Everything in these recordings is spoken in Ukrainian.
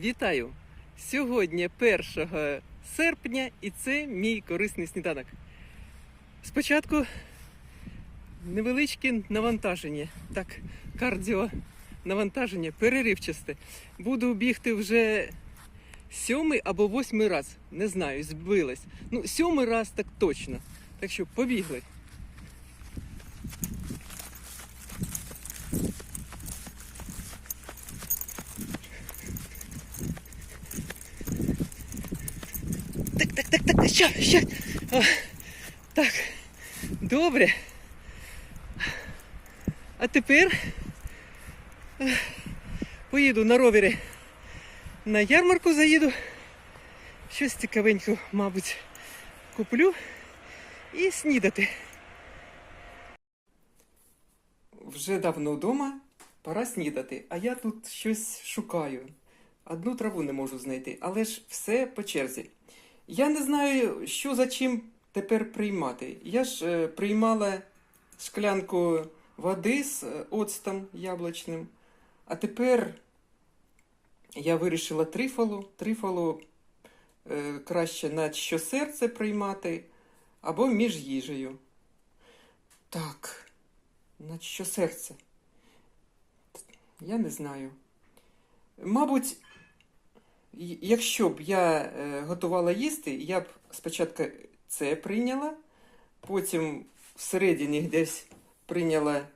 Вітаю! Сьогодні 1 серпня і це мій корисний сніданок. Спочатку невеличке навантаження, так, кардіо навантаження, переривчасте. Буду бігти вже сьомий або восьмий раз. Не знаю, збилась. Ну, сьомий раз так точно. Так що побігли. Так, так, так, так, що, що? А, так, добре. А тепер е, поїду на ровері на ярмарку заїду. Щось цікавенько, мабуть, куплю і снідати. Вже давно вдома, пора снідати, а я тут щось шукаю. Одну траву не можу знайти, але ж все по черзі. Я не знаю, що за чим тепер приймати. Я ж е, приймала шклянку води з е, оцтом яблучним, а тепер я вирішила трифалу. Трифалу е, краще на щосерце приймати або між їжею. Так, на щосерце. Я не знаю. Мабуть, Якщо б я е, готувала їсти, я б спочатку це прийняла, потім всередині десь прийняла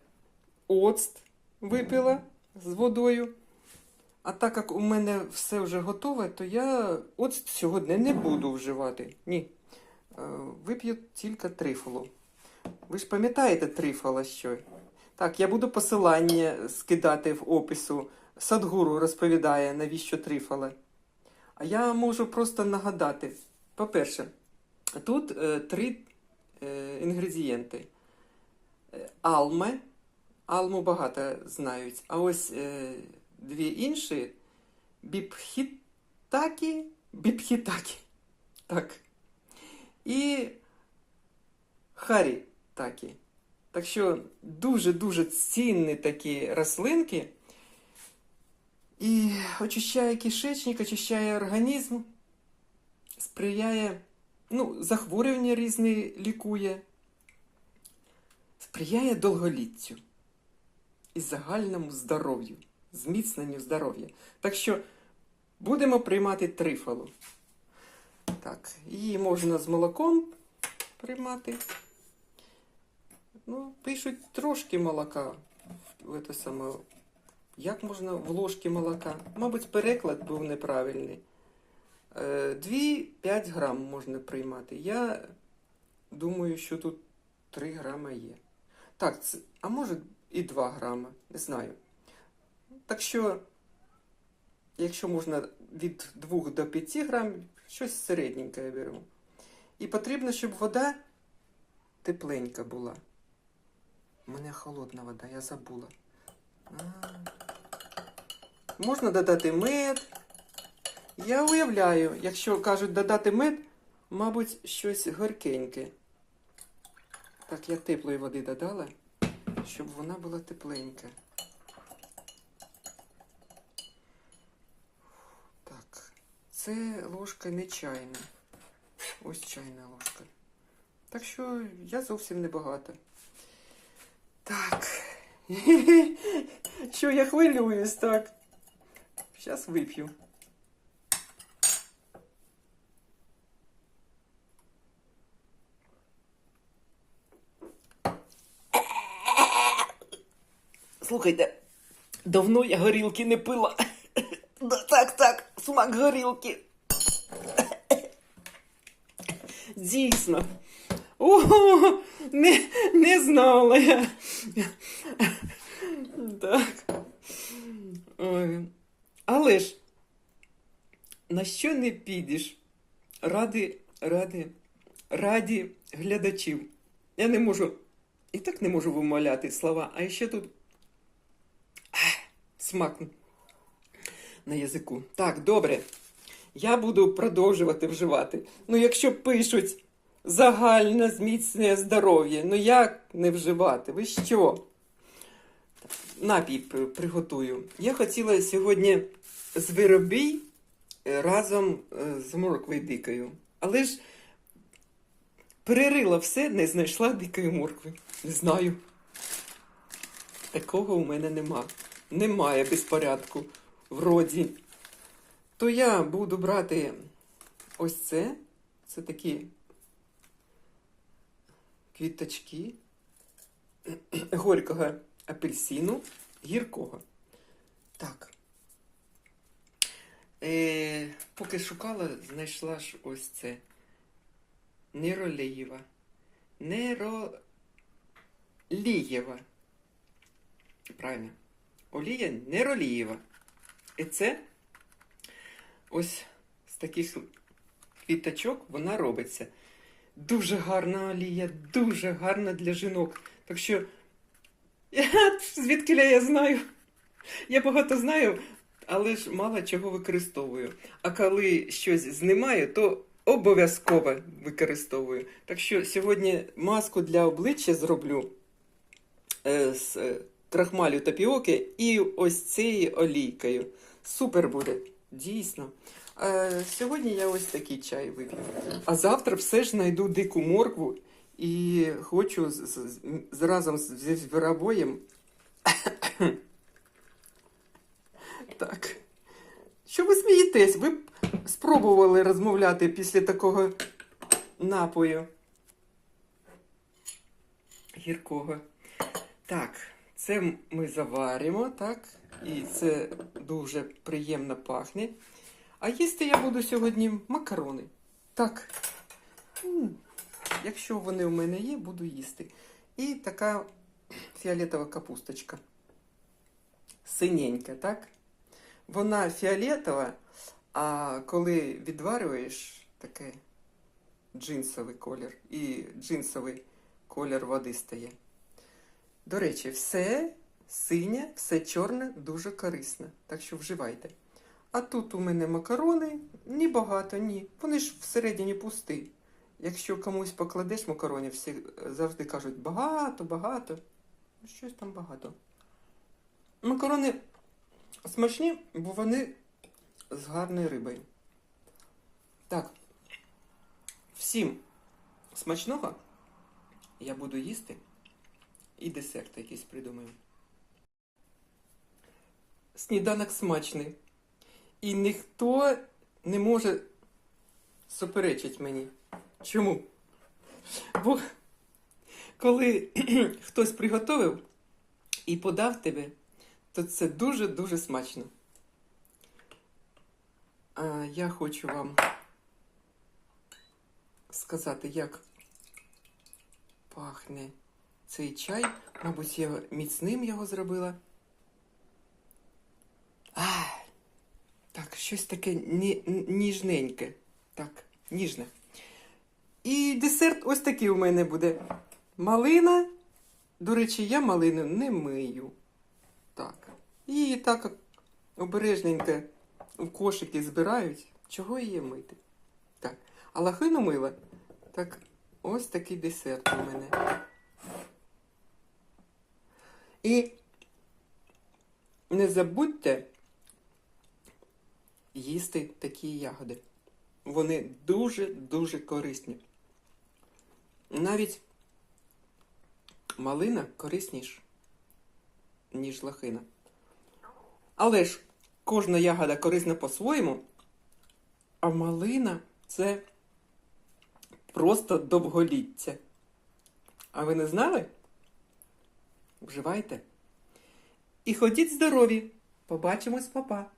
оцт, випила з водою. А так як у мене все вже готове, то я оцт сьогодні не буду вживати. Ні. Е, Вип'ю тільки трифолу. Ви ж пам'ятаєте трифола що? Так, я буду посилання скидати в опису. Садгуру розповідає, навіщо трифола. А я можу просто нагадати. По-перше, тут е, три е, інгредієнти. Е, Алме. Алму багато знають. А ось е, дві інші біпхітакі. Біпхітакі. Так. І харітакі. Так що дуже-дуже цінні такі рослинки. І очищає кишечник, очищає організм, сприяє, ну, захворювання різні лікує, сприяє довголіттю і загальному здоров'ю, зміцненню здоров'я. Так що будемо приймати трифалу. Так, її можна з молоком приймати. Ну, пишуть трошки молока в це саме. Як можна в ложки молока? Мабуть, переклад був неправильний. 2-5 грам можна приймати. Я думаю, що тут 3 грама є. Так, а може і 2 грама, не знаю. Так що, якщо можна від 2 до 5 грам, щось середненьке я беру. І потрібно, щоб вода тепленька була. У мене холодна вода, я забула. А. Можна додати мед. Я уявляю, якщо кажуть додати мед, мабуть, щось горкеньке. Так, я теплої води додала, щоб вона була тепленька. Так, це ложка не чайна. Ось чайна ложка. Так що я зовсім небагато. Так. Що я хвилююсь, так. Сейчас выпью. Слухайте, давно я горілки не пила. Так, так, смак горілки. Дійсно. О, не, не знала я. Так. Ой. Але ж на що не підеш? Ради, ради, раді глядачів. Я не можу, і так не можу вимовляти слова, а ще тут смак на язику. Так, добре. Я буду продовжувати вживати. Ну, якщо пишуть загальне зміцнює здоров'я, ну як не вживати? Ви що? Напій приготую. Я хотіла сьогодні звиробій е, разом е, з морквою дикою. Але ж перерила все, не знайшла дикої моркви. Не знаю. Такого у мене нема. Немає безпорядку в роді. То я буду брати ось це. Це такі квіточки горького апельсину, гіркого. Так. Е, поки шукала, знайшла ж ось це. Неролієва. Неролієва. Правильно. Олія неролієва. І це ось з таких квіточок вона робиться. Дуже гарна олія, дуже гарна для жінок. Так що, звідки я знаю? Я багато знаю, але ж мало чого використовую. А коли щось знімаю, то обов'язково використовую. Так що сьогодні маску для обличчя зроблю е, з е, крахмалю тапіоки і ось цією олійкою. Супер буде, дійсно. Е, сьогодні я ось такий чай вип'ю. А завтра все ж знайду дику моркву і хочу з, з, з, разом зі звіробоєм. так. Що ви смієтесь? Ви б спробували розмовляти після такого напою гіркого. Так, це ми заваримо, так? І це дуже приємно пахне. А їсти я буду сьогодні макарони. Так. Якщо вони у мене є, буду їсти. І така фіолетова капусточка. Синенька, так? Вона фіолетова, а коли відварюєш, таке джинсовий колір. І джинсовий колір води стає. До речі, все синє, все чорне, дуже корисно. Так що вживайте. А тут у мене макарони, ні багато, ні. Вони ж всередині пусті. Якщо комусь покладеш макаронів, всі завжди кажуть багато, багато. Ну, Щось там багато. Макарони смачні, бо вони з гарною рибою. Так. Всім смачного я буду їсти і десерт якийсь придумаю. Сніданок смачний. І ніхто не може суперечити мені. Чому? Бо коли хтось приготовив і подав тебе, то це дуже-дуже смачно. А я хочу вам сказати, як пахне цей чай. Мабуть, я міцним його зробила. А, так, щось таке ні, ніжненьке. Так, ніжне. І десерт ось такий у мене буде. Малина. До речі, я малину не мию. Так. І так обережненько в кошики збирають. Чого її мити? Так. А лахину мила. Так, ось такий десерт у мене. І не забудьте їсти такі ягоди. Вони дуже-дуже корисні. Навіть малина корисніш, ніж лохина. Але ж кожна ягода корисна по-своєму, а малина це просто довголіття. А ви не знали? Вживайте. І ходіть здорові! Побачимось, папа!